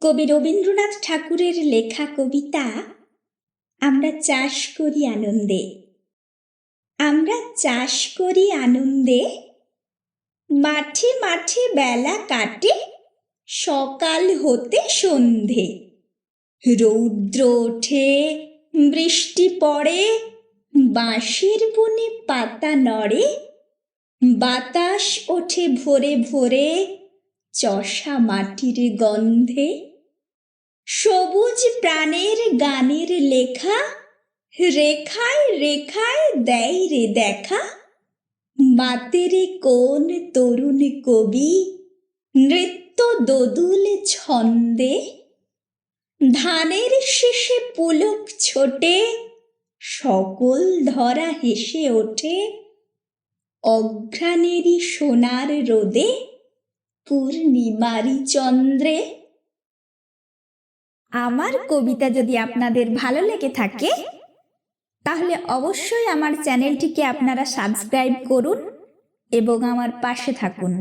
কবি রবীন্দ্রনাথ ঠাকুরের লেখা কবিতা, আমরা চাষ করি আনন্দে। আমরা চাষ করি আনন্দে? মাঠে মাঠে বেলা কাটে, সকাল হতে সন্ধে। রৌদ্র ওঠে, বৃষ্টি পড়ে, বাঁশের বনে পাতা নড়ে, বাতাস ওঠে ভোরে ভোরে, চষা মাটির গন্ধে। সবুজ প্রাণের গানের লেখা, রেখায় রেখায় দেয় রে দেখা। মাতেরে কোন তরুণ কবি, নৃত্য দোদুল ছন্দে। ধানের শেষে পুলক ছোটে, সকল ধরা হেসে ওঠে। অঘ্রাণেরই সোনার রোদে পূর্ণিমারি চন্দ্রে। আমার কবিতা যদি আপনাদের ভালো লেগে থাকে, তাহলে অবশ্যই আমার চ্যানেলটিকে আপনারা সাবস্ক্রাইব করুন এবং আমার পাশে থাকুন।